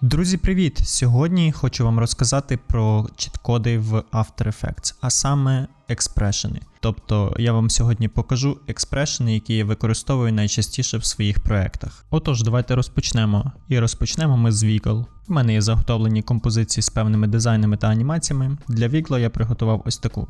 Друзі, привіт! Сьогодні хочу вам розказати про чіткоди в After Effects, а саме експрешени. Тобто я вам сьогодні покажу експрешени, які я використовую найчастіше в своїх проектах. Отож, давайте розпочнемо. І розпочнемо ми з Wiggle. У мене є заготовлені композиції з певними дизайнами та анімаціями. Для Wiggle я приготував ось таку: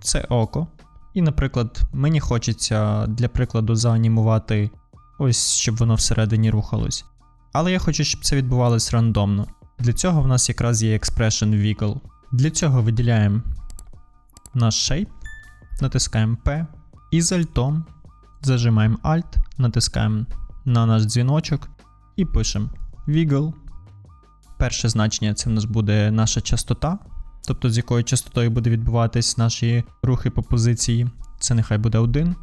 це око. І, наприклад, мені хочеться для прикладу заанімувати ось, щоб воно всередині рухалось. Але я хочу, щоб це відбувалось рандомно. Для цього в нас якраз є Expression Wiggle. Для цього виділяємо наш shape, натискаємо P і з альтом зажимаємо Alt, натискаємо на наш дзвіночок і пишемо Wiggle. Перше значення це в нас буде наша частота, тобто з якою частотою буде відбуватись наші рухи по позиції. Це нехай буде 1.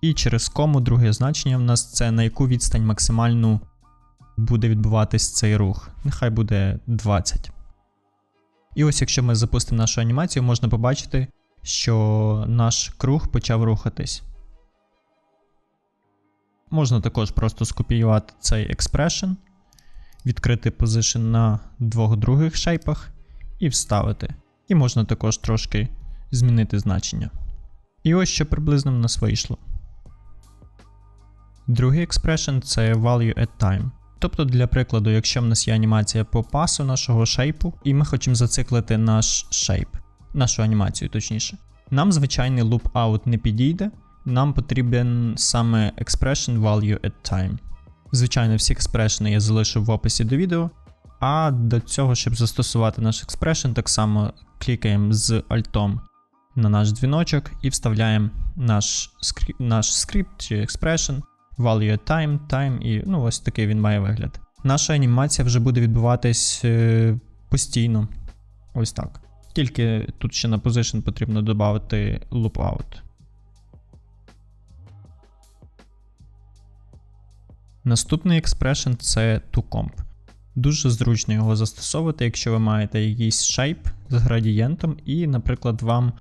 І через кому друге значення в нас це на яку відстань максимальну буде відбуватись цей рух. Нехай буде 20. І ось якщо ми запустимо нашу анімацію, можна побачити, що наш круг почав рухатись. Можна також просто скопіювати цей експрешн, відкрити position на двох других шейпах і вставити. І можна також трошки змінити значення. І ось що приблизно в нас вийшло. Другий експрешн це value at time. Тобто, для прикладу, якщо в нас є анімація по пасу нашого шейпу, і ми хочемо зациклити наш шейп, нашу анімацію, точніше, нам звичайний loop out не підійде, нам потрібен саме expression value at time. Звичайно, всі експрешени я залишив в описі до відео. А до цього, щоб застосувати наш експрешн, так само клікаємо з альтом на наш дзвіночок і вставляємо наш скрипт, наш скрипт чи експрешн value time, time і ну ось такий він має вигляд. Наша анімація вже буде відбуватись е, постійно. Ось так. Тільки тут ще на position потрібно додати loop out. Наступний експрешн це toComp. Дуже зручно його застосовувати, якщо ви маєте якийсь шейп з градієнтом, і, наприклад, вам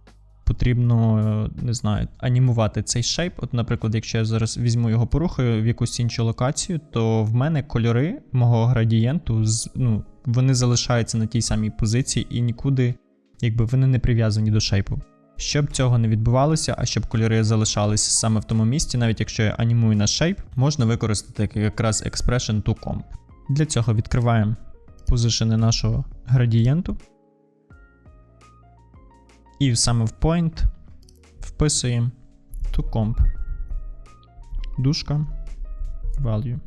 потрібно, не знаю, анімувати цей шейп. От, наприклад, якщо я зараз візьму його порухаю в якусь іншу локацію, то в мене кольори мого градієнту ну, вони залишаються на тій самій позиції і нікуди, якби вони не прив'язані до шейпу. Щоб цього не відбувалося, а щоб кольори залишалися саме в тому місці, навіть якщо я анімую на шейп, можна використати якраз Expression to Comp. Для цього відкриваємо позишини нашого градієнту. І саме в point вписуємо to comp. Дужка value.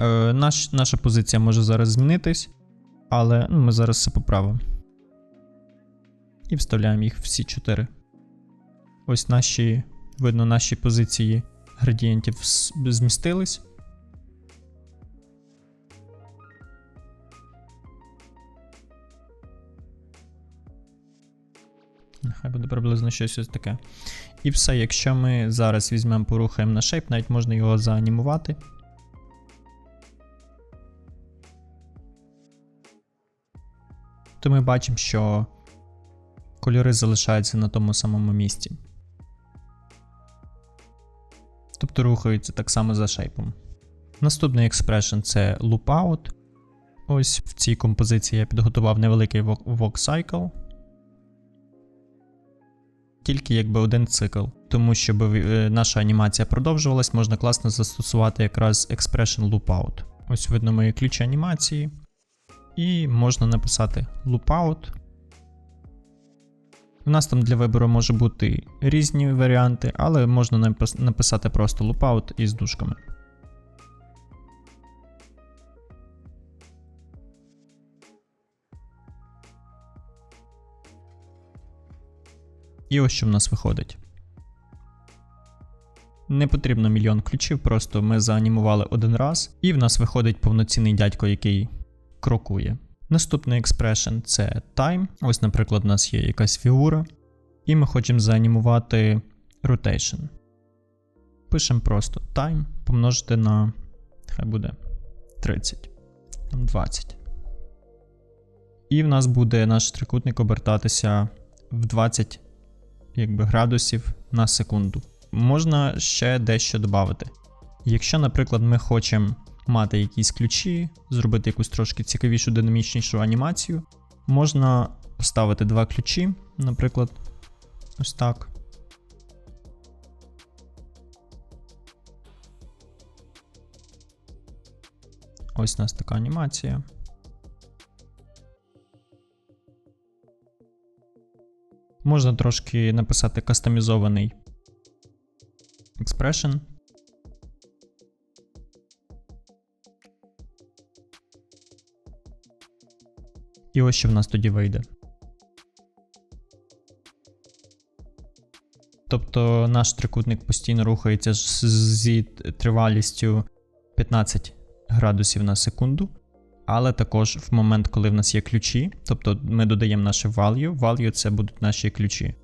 Е, наш, Наша позиція може зараз змінитись, але ну, ми зараз все поправимо. І вставляємо їх всі чотири. Ось наші, видно, наші позиції градієнтів змістились. Нехай буде приблизно щось ось таке. І все, якщо ми зараз візьмемо, порухаємо на шейп, навіть можна його заанімувати. То ми бачимо, що кольори залишаються на тому самому місці. Тобто рухаються так само за шейпом. Наступний експрешн це loop out. Ось в цій композиції я підготував невеликий walk cycle тільки якби один цикл. Тому щоб е, наша анімація продовжувалась, можна класно застосувати якраз Expression Loopout. Ось видно мої ключі анімації. І можна написати Loopout. У нас там для вибору може бути різні варіанти, але можна написати просто Loopout із дужками. І ось що в нас виходить. Не потрібно мільйон ключів, просто ми заанімували один раз, і в нас виходить повноцінний дядько, який крокує. Наступний експрешн це time. Ось, наприклад, у нас є якась фігура, і ми хочемо заанімувати rotation. Пишемо просто time помножити на хай буде 30, 20. І в нас буде наш трикутник обертатися в 20 якби, градусів на секунду. Можна ще дещо додати. Якщо, наприклад, ми хочемо мати якісь ключі, зробити якусь трошки цікавішу, динамічнішу анімацію. Можна поставити два ключі, наприклад, ось так. Ось у нас така анімація. Можна трошки написати кастомізований expression. І ось що в нас тоді вийде. Тобто наш трикутник постійно рухається зі тривалістю 15 градусів на секунду. Але також в момент, коли в нас є ключі, тобто ми додаємо наше value, value це будуть наші ключі,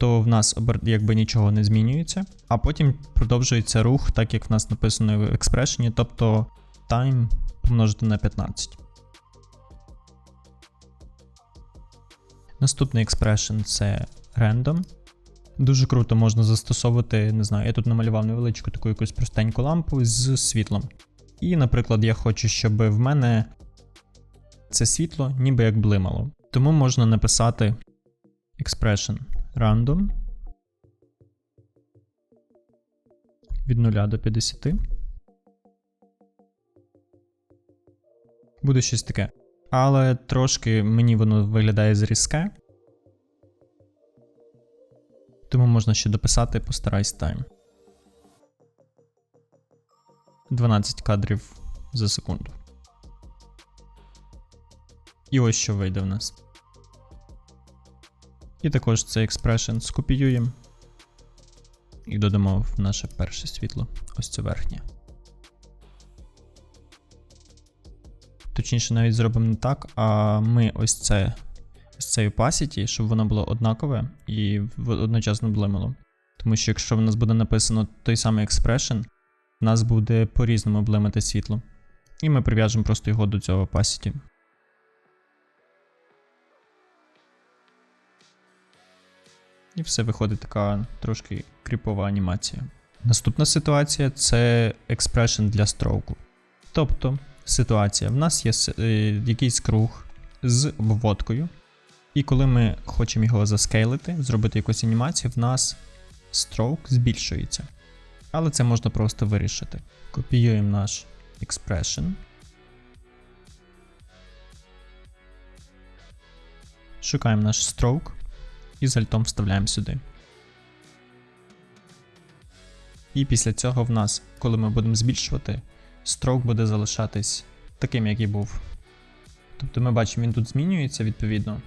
то в нас якби нічого не змінюється, а потім продовжується рух, так як в нас написано в експрешені, тобто time помножити на 15. Наступний expression це random. Дуже круто можна застосовувати, не знаю, я тут намалював невеличку таку якусь простеньку лампу з світлом. І, наприклад, я хочу, щоб в мене це світло ніби як блимало. Тому можна написати expression random від 0 до 50. Буде щось таке. Але трошки мені воно виглядає зрізке. Тому можна ще дописати постарайсь time. 12 кадрів за секунду. І ось що вийде в нас. І також цей експрешн скопіюємо і додамо в наше перше світло. Ось це верхнє. Точніше, навіть зробимо не так, а ми ось це ось цей opacity, щоб воно було однакове і одночасно блимало. Тому що якщо в нас буде написано той самий expression, в нас буде по-різному блимати світло. І ми прив'яжемо просто його до цього opacity. І все виходить така трошки кріпова анімація. Наступна ситуація це expression для строку. Тобто, ситуація: в нас є е, якийсь круг з обводкою, і коли ми хочемо його заскейлити, зробити якусь анімацію, в нас stroke збільшується. Але це можна просто вирішити. Копіюємо наш expression. Шукаємо наш stroke і з альтом вставляємо сюди. І після цього в нас, коли ми будемо збільшувати, stroke буде залишатись таким, як і був. Тобто ми бачимо, він тут змінюється відповідно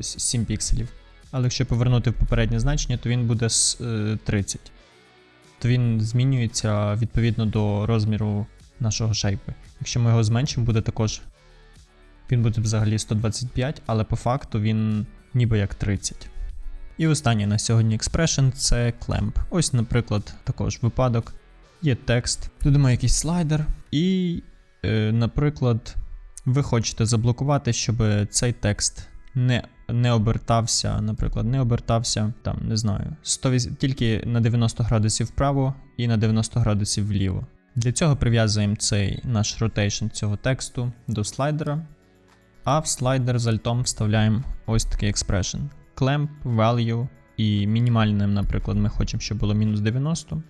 7 пікселів. Але якщо повернути в попереднє значення, то він буде е, 30. То він змінюється відповідно до розміру нашого шейпу. Якщо ми його зменшимо, буде також. Він буде взагалі 125, але по факту він ніби як 30. І останній на сьогодні expression це clamp. Ось, наприклад, також випадок. Є текст, додамо якийсь слайдер, і, е, наприклад, ви хочете заблокувати, щоб цей текст не, не обертався, наприклад, не обертався, там, не знаю, 100, тільки на 90 градусів вправо і на 90 градусів вліво. Для цього прив'язуємо цей наш rotation цього тексту до слайдера, а в слайдер з альтом вставляємо ось такий expression. Clamp, value і мінімальним, наприклад, ми хочемо, щоб було мінус 90,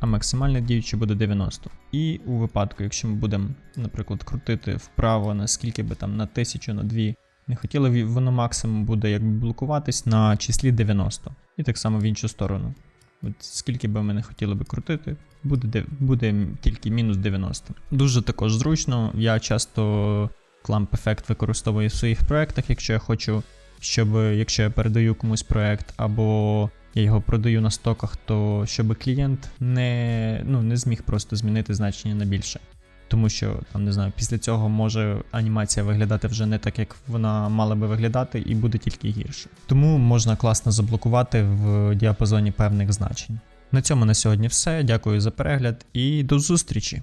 а максимальне діюче буде 90. І у випадку, якщо ми будемо, наприклад, крутити вправо на скільки би там на 1000, на 2, не хотіли, воно максимум буде якби блокуватись на числі 90. І так само в іншу сторону. От скільки би ми не хотіли би крутити, буде, буде тільки мінус 90. Дуже також зручно. Я часто Clamp ефект використовую в своїх проєктах, якщо я хочу, щоб якщо я передаю комусь проєкт, або я його продаю на стоках, то щоб клієнт не, ну, не зміг просто змінити значення на більше. Тому що там не знаю, після цього може анімація виглядати вже не так, як вона мала би виглядати, і буде тільки гірше. Тому можна класно заблокувати в діапазоні певних значень. На цьому на сьогодні все. Дякую за перегляд і до зустрічі!